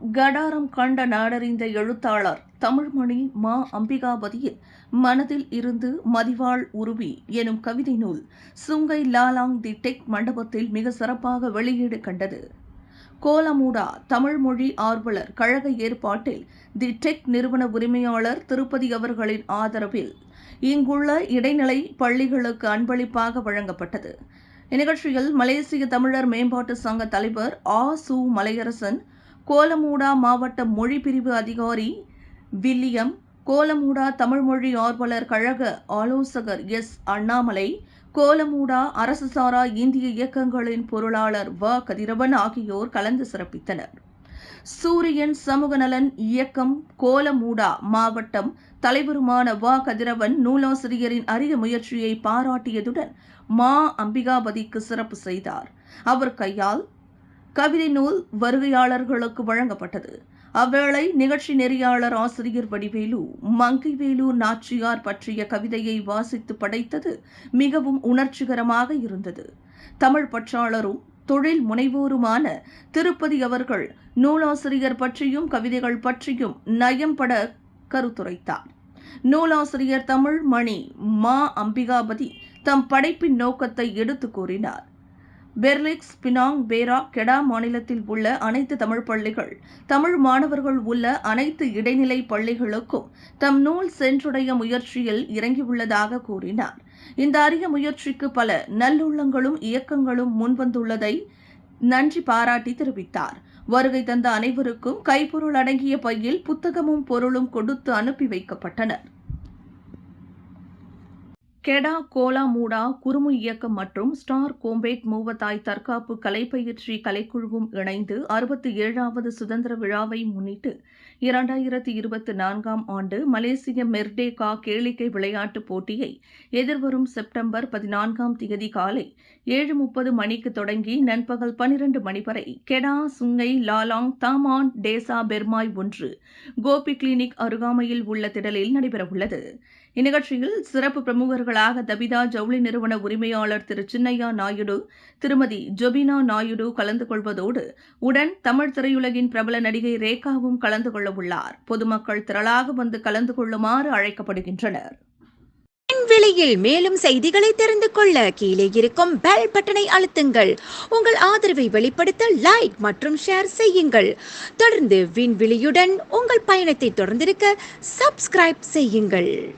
கடாரம் கண்ட நாடறிந்த எழுத்தாளர் தமிழ்மணி மா. அம்பிகாபதியின் மனதில் இருந்து மதிவாள் உருவி எனும் கவிதை நூல் சுங்கை லாலாங் தி டெக் மண்டபத்தில் மிக சிறப்பாக வெளியீடு கண்டது. கோலமூடா தமிழ்மொழி ஆர்வலர் கழக ஏற்பாட்டில் தி டெக் நிறுவன உரிமையாளர் திருப்பதி அவர்களின் ஆதரவில் இங்குள்ள இடைநிலை பள்ளிகளுக்கு அன்பளிப்பாக வழங்கப்பட்டது. இந்நிகழ்ச்சியில் மலேசிய தமிழர் மேம்பாட்டு சங்க தலைவர் ஆ. சு. மலையரசன் கோலமூடா மாவட்ட மொழி பிரிவு அதிகாரி வில்லியம் கோலமூடா தமிழ்மொழி ஆர்வலர் கழக ஆலோசகர் எஸ். அண்ணாமலை கோலமூடா அரசு சாரா இந்திய இயக்கங்களின் பொருளாளர் வ. கதிரவன் ஆகியோர் கலந்து சிறப்பித்தனர். சூரியன் சமூக நலன் இயக்கம் கோலமூடா மாவட்டம் தலைவருமான வ. கதிரவன் நூலாசிரியரின் அரிய முயற்சியை பாராட்டியதுடன் மா. அம்பிகாபதிக்கு சிறப்பு செய்தார். அவர் கையால் கவிதை நூல் வருகையாளர்களுக்கு வழங்கப்பட்டது. அவ்வேளை நிகழ்ச்சி நெறியாளர் ஆசிரியர் வடிவேலு மங்கைவேலு நாச்சியார் பற்றிய கவிதையை வாசித்து படைத்தது மிகவும் உணர்ச்சிகரமாக இருந்தது. தமிழ் பற்றாளரும் தொழில் முனைவோருமான திருப்பதி அவர்கள் நூலாசிரியர் பற்றியும் கவிதைகள் பற்றியும் நயம்பட கருத்துரைத்தார். நூலாசிரியர் தமிழ் மணி மா. அம்பிகாபதி தம் படைப்பின் நோக்கத்தை எடுத்து கூறினார். பெர்லிக்ஸ் பினாங் பேரா கெடா மாநிலத்தில் உள்ள அனைத்து தமிழ் பள்ளிகள் தமிழ் மாணவர்கள் உள்ள அனைத்து இடைநிலை பள்ளிகளுக்கும் தம் நூல் சென்றுடைய முயற்சியில் இறங்கியுள்ளதாக கூறினார். இந்த அரிய முயற்சிக்கு பல நல்லுள்ளங்களும் இயக்கங்களும் முன்வந்துள்ளதை நன்றி பாராட்டி தெரிவித்தார். வருகை தந்த அனைவருக்கும் கைப்பொருள் அடங்கிய பையில் புத்தகமும் பொருளும் கொடுத்து அனுப்பி வைக்கப்பட்டனர். கெடா கோலா மூடா குறுமு இயக்கம் மற்றும் ஸ்டார் கோம்பேட் மூவத்தாய் தற்காப்பு கலைப்பயிற்சி கலைக்குழுவும் இணைந்து அறுபத்தி ஏழாவது சுதந்திர விழாவை முன்னிட்டு இரண்டாயிரத்தி இருபத்தி நான்காம் ஆண்டு மலேசிய மெர்டேகா கேளிக்கை விளையாட்டுப் போட்டியை எதிர்வரும் செப்டம்பர் பதினான்காம் தேதி காலை ஏழு முப்பது மணிக்கு தொடங்கி நண்பகல் பனிரெண்டு மணி வரை Kedah Sungai Lalang Taman Desa Permai ஒன்று கோபி கிளினிக் அருகாமையில் உள்ள திடலில் நடைபெறவுள்ளது. இந்நிகழ்ச்சியில் சிறப்பு பிரமுகர்கள் பிரமுகர்களாக தபிதா ஜவுளி நிறுவன உரிமையாளர் திரு சின்னையா நாயுடு திருமதி ஜொபினா நாயுடு கலந்து கொள்வதோடு உடன் தமிழ் திரையுலகின் பிரபல நடிகை ரேகாவும் கலந்து கொள்ள உள்ளார். பொதுமக்கள் திரளாக வந்து கலந்து கொள்ளுமாறு அழைக்கப்படுகின்றனர். விலையில் மேலும் செய்திகளை தெரிந்து கொள்ள கீழே இருக்கும் பெல் பட்டனை அழுத்துங்கள். உங்கள் ஆதரவை வெளிப்படுத்த லைக் மற்றும் ஷேர் செய்யுங்கள். தொடர்ந்து விண்வெளியுடன் உங்கள் பயணத்தை தொடர்ந்திருக்க சப்ஸ்கிரைப் செய்யுங்கள்.